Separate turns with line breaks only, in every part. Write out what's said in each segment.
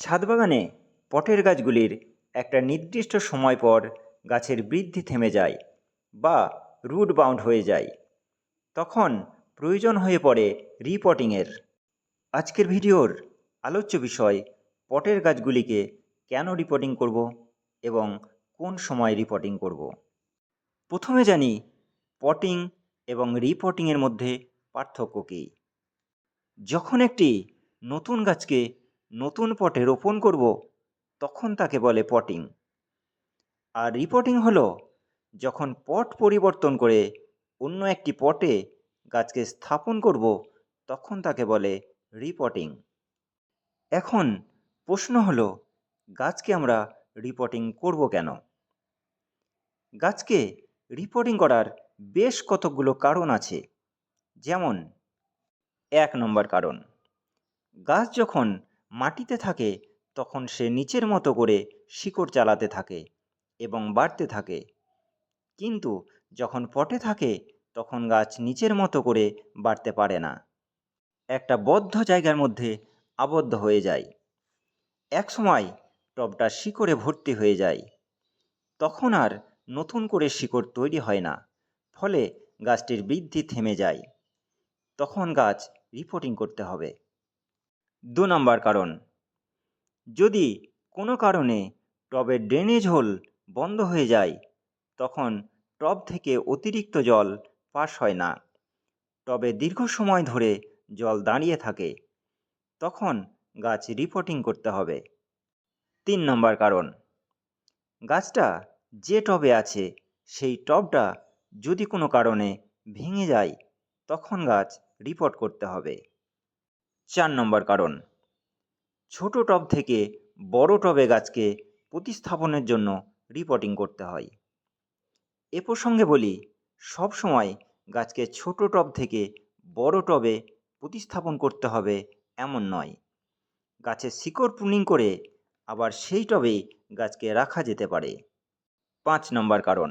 ছাদ বাগানে পটের গাছগুলির একটা নির্দিষ্ট সময় পর গাছের বৃদ্ধি থেমে যায় বা রুট বাউন্ড হয়ে যায়। তখন প্রয়োজন হয়ে পড়ে রিপটিংয়ের আজকের ভিডিওর আলোচ্য বিষয়, পটের গাছগুলিকে কেন রিপোর্টিং করব এবং কোন সময় রিপোর্টিং করব। প্রথমে জানি পটিং এবং রিপোর্টিংয়ের মধ্যে পার্থক্য কী। যখন একটি নতুন গাছকে নতুন পটে রোপণ করব, তখন তাকে বলে পটিং। আর রিপোর্টিং হলো, যখন পট পরিবর্তন করে অন্য একটি পটে গাছকে স্থাপন করব, তখন তাকে বলে রিপোর্টিং। এখন প্রশ্ন হলো, গাছকে আমরা রিপোর্টিং করব কেন? গাছকে রিপোর্টিং করার বেশ কতকগুলো কারণ আছে। যেমন, এক নম্বর কারণ, গাছ যখন মাটিতে থাকে, তখন সে নিচের মতো করে শিকড় চালাতে থাকে এবং বাড়তে থাকে। কিন্তু যখন পটে থাকে, তখন গাছ নিচের মতো করে বাড়তে পারে না। একটা বদ্ধ জায়গার মধ্যে আবদ্ধ হয়ে যায়। এক সময় টবটা শিকড়ে ভর্তি হয়ে যায়। তখন আর নতুন করে শিকড় তৈরি হয় না, ফলে গাছটির বৃদ্ধি থেমে যায়। তখন গাছ রিপোর্টিং করতে হবে। দু নম্বর কারণ। যদি কোনো কারণে টবের ড্রেনেজ হোল বন্ধ হয়ে যায়, তখন টব থেকে অতিরিক্ত জল পাস হয় না। টবে দীর্ঘ সময় ধরে জল দাঁড়িয়ে থাকে, তখন গাছ রিপোর্টিং করতে হবে। তিন নম্বর কারণ, গাছটা যে টবে আছে, সেই টবটা যদি কোনো কারণে ভেঙে যায়, তখন গাছ রিপোর্ট করতে হবে। চার নম্বর কারণ। ছোট টব থেকে বড় টবে গাছকে প্রতিস্থাপনের জন্য রিপোর্টিং করতে হয়। এ প্রসঙ্গে বলি, সব সময় গাছকে ছোট টব থেকে বড় টবে প্রতিস্থাপন করতে হবে এমন নয়। গাছের শিকড় প্রুনিং করে আবার সেই টবেই গাছকে রাখা যেতে পারে। পাঁচ নম্বর কারণ,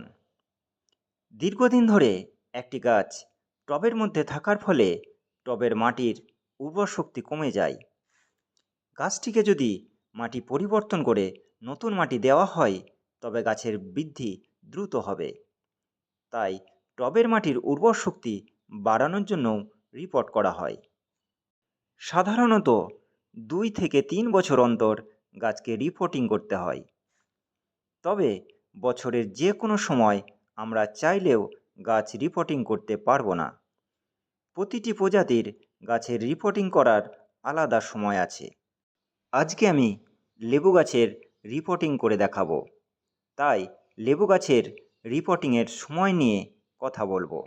দীর্ঘদিন ধরে একটি গাছ টবের মধ্যে থাকার ফলে টবের মাটির উর্বর শক্তি কমে যায়। গাছটিকে যদি মাটি পরিবর্তন করে নতুন মাটি দেওয়া হয়, তবে গাছের বৃদ্ধি দ্রুত হবে। তাই টবের মাটির উর্বর শক্তি বাড়ানোর জন্য রিপোর্ট করা হয়। সাধারণত দুই থেকে তিন বছর অন্তর গাছকে রিপোর্টিং করতে হয়। তবে বছরের যে কোনো সময় আমরা চাইলেও গাছ রিপোর্টিং করতে পারব না। প্রতিটি প্রজাতির গাছের রিপোর্টিং করার আলাদা সময় আছে। আজকে আমি লেবু গাছের রিপোর্টিং করে দেখাবো। তাই লেবু গাছের রিপোর্টিংয়ের সময় নিয়ে কথা বলব।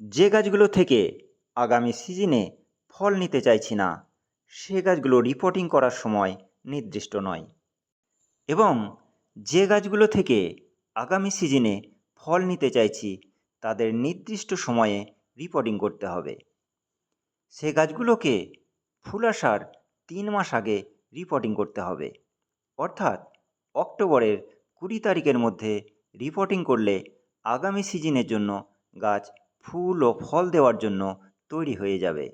যে গাছগুলো থেকে আগামী সিজনে ফল নিতে চাইছি না, সে গাছগুলো রিপোর্টিং করার সময় নির্দিষ্ট নয়। এবং যে গাছগুলো থেকে আগামী সিজনে ফল নিতে চাইছি, তাদের নির্দিষ্ট সময়ে রিপোর্টিং করতে হবে। সে গাছগুলোকে ফুল আসার তিন মাস আগে রিপোর্টিং করতে হবে। অর্থাৎ অক্টোবরের কুড়ি তারিখের মধ্যে রিপোর্টিং করলে আগামী সিজনের জন্য গাছ ফুল ও ফল দেওয়ার জন্য তৈরি হয়ে যাবে।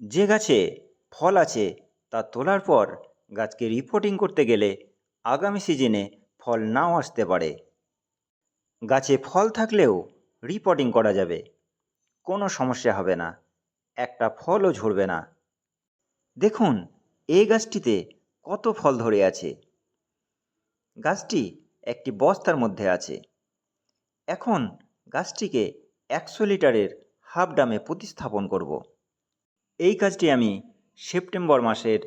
যে গাছে ফল আছে তা তোলার পর গাছকে রিপোর্টিং করতে গেলে আগামী সিজনে ফল নাও আসতে পারে। গাছে ফল থাকলেও রিপোর্টিং করা যাবে। কোনো সমস্যা হবে না। একটা ফলও ঝরবে না। দেখুন, এই গাছটিতে কত ফল ধরে আছে। গাছটি একটি বস্তার মধ্যে আছে। এখন গাছটিকে একশো লিটারের হাফ ডামে প্রতিস্থাপন করব। এই কাজটি আমি সেপ্টেম্বর মাসের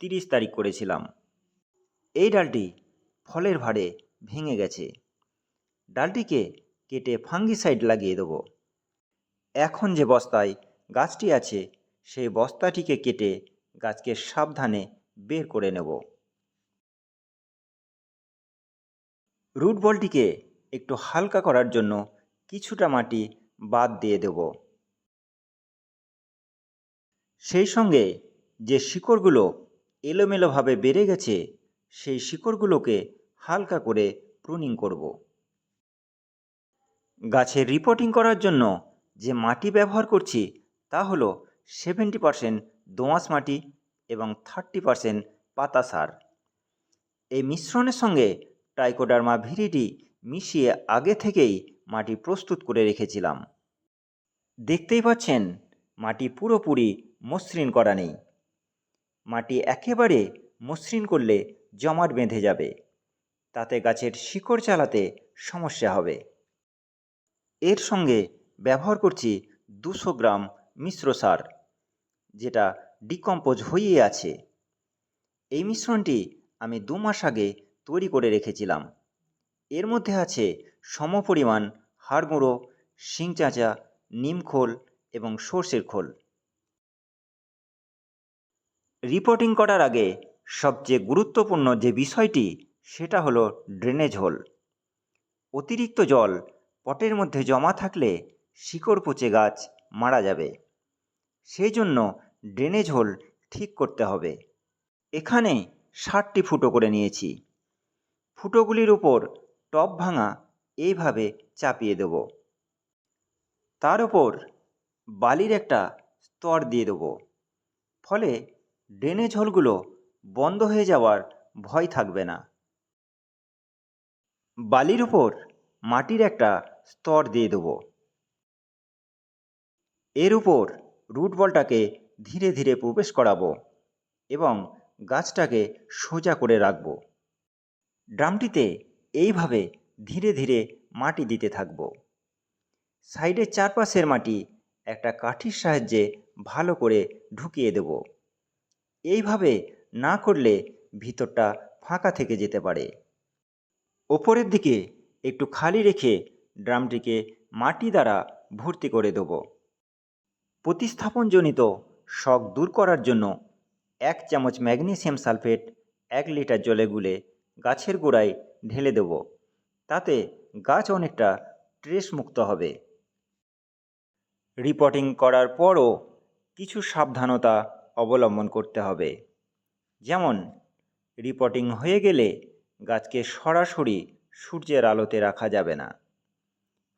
তিরিশ তারিখ করেছিলাম। এই ডালটি ফলের ভারে ভেঙে গেছে। ডালটিকে কেটে ফাঙ্গিসাইড লাগিয়ে দেবো। এখন যে বস্তায় গাছটি আছে, সেই বস্তাটিকে কেটে গাছকে সাবধানে বের করে নেব। রুট বলটিকে একটু হালকা করার জন্য কিছুটা মাটি বাদ দিয়ে দেব। সেই সঙ্গে যে শিকড়গুলো এলোমেলোভাবে বেড়ে গেছে, সেই শিকড়গুলোকে হালকা করে প্রুনিং করব। গাছের রিপোর্টিং করার জন্য যে মাটি ব্যবহার করছি তা হলো সেভেন্টি পারসেন্ট দোঁয়াশ মাটি এবং থার্টি পারসেন্ট পাতা সার। এই মিশ্রণের সঙ্গে ট্রাইকোডার্মা ভিরিটি মিশিয়ে আগে থেকেই মাটি প্রস্তুত করে রেখেছিলাম। দেখতেই পাচ্ছেন, মাটি পুরোপুরি মসৃণ করা নেই। মাটি একেবারে মসৃণ করলে জমাট বেঁধে যাবে। তাতে গাছের শিকড় চালাতে সমস্যা হবে। এর সঙ্গে ব্যবহার করছি দুশো গ্রাম মিশ্র সার যেটা ডিকম্পোজ হয়েই আছে। এই মিশ্রণটি আমি দু মাস আগে তৈরি করে রেখেছিলাম। এর মধ্যে আছে সমপরিমাণ হাড় গুঁড়ো, শিং চাঁচা নিমখোল এবং সর্ষের খোল। রিপোর্টিং করার আগে সবচেয়ে গুরুত্বপূর্ণ যে বিষয়টি, সেটা হলো ড্রেনেজ হোল। অতিরিক্ত জল পটের মধ্যে জমা থাকলে শিকড় পচে গাছ মারা যাবে। সেই জন্য ড্রেনেজ হোল ঠিক করতে হবে। এখানে ষাটটি ফুটো করে নিয়েছি। ফুটোগুলির উপর টপ ভাঙা এইভাবে চাপিয়ে দেব। তার উপর বালির একটা স্তর দিয়ে দেবো। ফলে ড্রেনেজ হোলগুলো বন্ধ হয়ে যাওয়ার ভয় থাকবে না। বালির উপর মাটির একটা স্তর দিয়ে দেবো। এর উপর রুট বলটাকে ধীরে ধীরে প্রবেশ করাবো এবং গাছটাকে সোজা করে রাখব। ড্রামটিতে এইভাবে ধীরে ধীরে মাটি দিতে থাকব। সাইডের চারপাশের মাটি একটা কাঠির সাহায্যে ভালো করে ঢুকিয়ে দেব। এইভাবে না করলে ভিতরটা ফাঁকা থেকে যেতে পারে। ওপরের দিকে একটু খালি রেখে ড্রামটিকে মাটি দ্বারা ভর্তি করে দেব। প্রতিস্থাপনজনিত শক দূর করার জন্য এক চামচ ম্যাগনেসিয়াম সালফেট, এক লিটার জলে গুলে গাছের গোড়ায় ঢেলে দেব। তাতে গাছ অনেকটা ট্রেস মুক্ত হবে। রিপোর্টিং করার পরও কিছু সাবধানতা অবলম্বন করতে হবে। যেমন, রিপোর্টিং হয়ে গেলে গাছকে সরাসরি সূর্যের আলোতে রাখা যাবে না।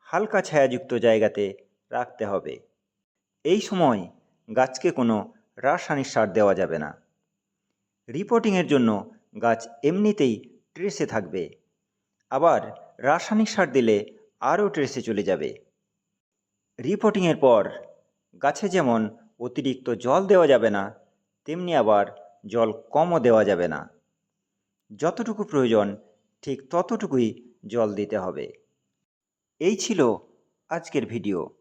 হালকা ছায়াযুক্ত জায়গাতে রাখতে হবে। এই সময় গাছকে কোনো রাসায়নিক সার দেওয়া যাবে না। রিপোর্টিংয়ের জন্য গাছ এমনিতেই ট্রেসে থাকবে। আবার রাসায়নিক সার দিলে আরও ট্রেসে চলে যাবে। রিপোর্টিংয়ের পর গাছে যেমন অতিরিক্ত জল দেওয়া যাবে না, তেমনি আবার জল কমও দেওয়া যাবে না। যতটুকু প্রয়োজন ঠিক ততটুকুই জল দিতে হবে। এই ছিল আজকের ভিডিও।